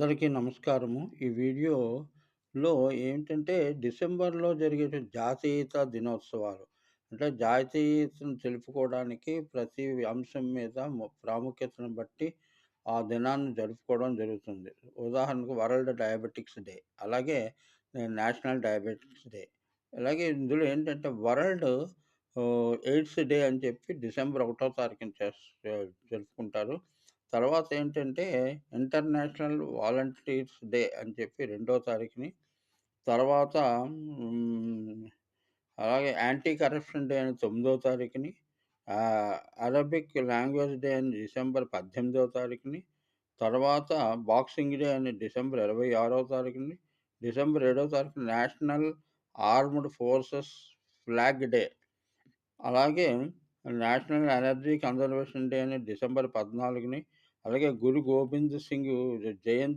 అందరికీ నమస్కారము. ఈ వీడియోలో ఏంటంటే, డిసెంబర్‌లో జరిగే జాతీయత దినోత్సవాలు. అంటే జాతీయతను తెలుపుకోవడానికి ప్రతి అంశం మీద ప్రాముఖ్యతను బట్టి ఆ దినాన్ని జరుపుకోవడం జరుగుతుంది. ఉదాహరణకు వరల్డ్ డయాబెటిక్స్ డే, అలాగే నేషనల్ డయాబెటిక్స్ డే. అలాగే ఇందులో ఏంటంటే వరల్డ్ ఎయిడ్స్ డే అని చెప్పి డిసెంబర్ ఒకటో తారీఖున చేస్ జరుపుకుంటారు. తర్వాత ఏంటంటే ఇంటర్నేషనల్ వాలంటీర్స్ డే అని చెప్పి రెండో తారీఖుని. తర్వాత అలాగే యాంటీ కరప్షన్ డే అని తొమ్మిదో తారీఖుని. అరబిక్ లాంగ్వేజ్ డే అని డిసెంబర్ 18వ తారీఖుని. తర్వాత బాక్సింగ్ డే అని డిసెంబర్ 26వ తారీఖుని. డిసెంబర్ ఏడో తారీఖు national armed forces flag day. అలాగే నేషనల్ ఎనర్జీ కన్జర్వేషన్ డే అని డిసెంబర్ 14ని. అలాగే గురు గోబింద్ సింగ్ జయంతి